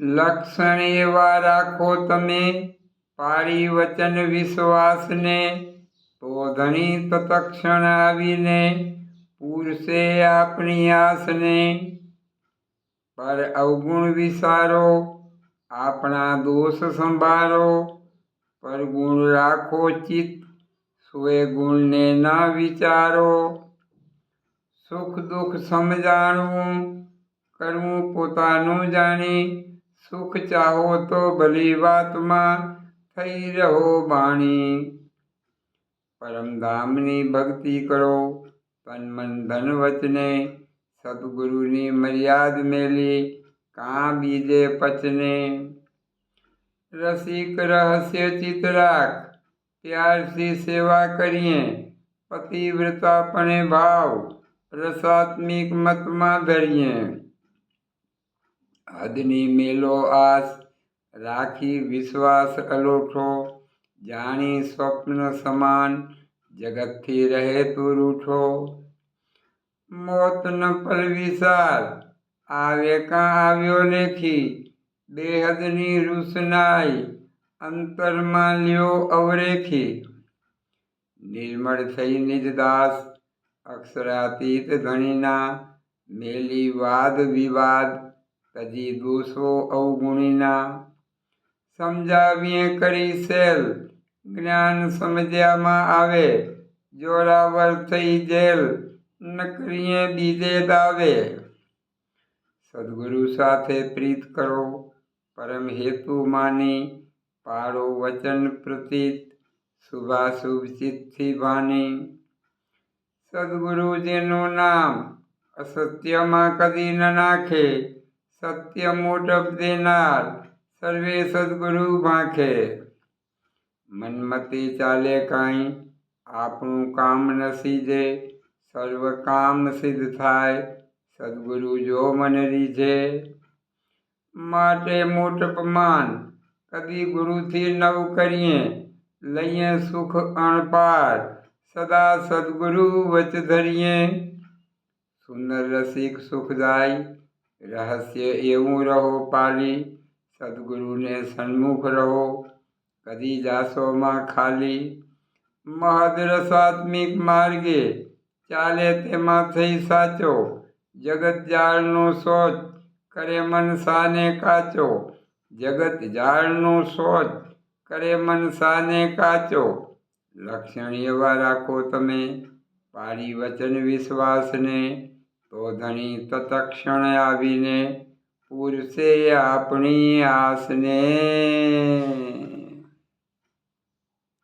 લક્ષણ એવા રાખો તમે પાળી વચન વિશ્વાસને, તો ધણી તત્ક્ષણ આવીને પૂરશે આપણી આસને પર અવગુણ વિસારો આપણા દોષ સંભાળો પર ગુણ રાખો ચિત્ત સોએ ગુણને ન વિચારો. સુખ દુઃખ સમજાણવું કરવું પોતાનું જાણી. સુખ ચાહો તો ભલી વાતમાં થઈ રહો બાણી. પરમધામની ભક્તિ કરો, તન મન ધન વચને, સદગુરુની મર્યાદ મેલી, કાં બીજે પચને. રસિક રહસ્ય ચિતરાક ત્યારથી સેવા કરીએ, પતિવ્રતાપણે ભાવ, રસાત્મિક મતમાં ધરીએ. હદની મેલો આસ રાખી વિશ્વાસ અલોઠો, જાણી સ્વપ્ન સમાન, જગતથી રહે તું રૂઠો. મોત ન પલ આવે કાં આવ્યો લેખી બેહદની રૂસનાઈ, અંતરમાં લ્યો અવરેખી. નિર્મળ થઈ નિજદાસ અક્ષરાતીત ધણીના, મેલી વાદ વિવાદ તજી દોષો અવગુણીના. સમજાવીએ કરી સેલ જ્ઞાન સમજ્યામાં આવે. જોરાવર થઈ જેલ. નકરીએ કરીએ બીજે દાવે. સદગુરુ સાથે પ્રીત કરો. પરમ હેતુ માની. પાડો વચન પ્રતીત. શુભાશુભ ચિત્તથી ભાની. સદગુરુજીનું નામ અસત્યમાં કદી ન નાખે. સત્ય મોટપ દેનાર, સર્વે સદગુરુ ભાંખે. મનમતી ચાલે કાંઈ, આપણું કામ નસીજે સીજે સર્વ કામ સિદ્ધ થાય, સદગુરુ જો મન રીઝે માટે મોટપમાન કદી ગુરુથી નવ કરીએ, લઈએ સુખ અણપાર, સદા સદગુરુ વચ ધરીએ. સુંદર રસિક સુખદાય રહસ્ય એવું રહો પાલી, સદગુરુને સન્મુખ રહો, કદી જાસોમાં ખાલી? મહદરસાત્મિક માર્ગે ચાલે તેમાં થઈ સાચો, જગત જાળનો સોચ કરે મન સાને કાચો, જગત જાળનો સોચ કરે મન સાને કાચો. લક્ષણ એવા રાખો તમે પાળી વચન વિશ્વાસને તો ધણી તત્ક્ષણ આવીને પૂરશે આપણી આસને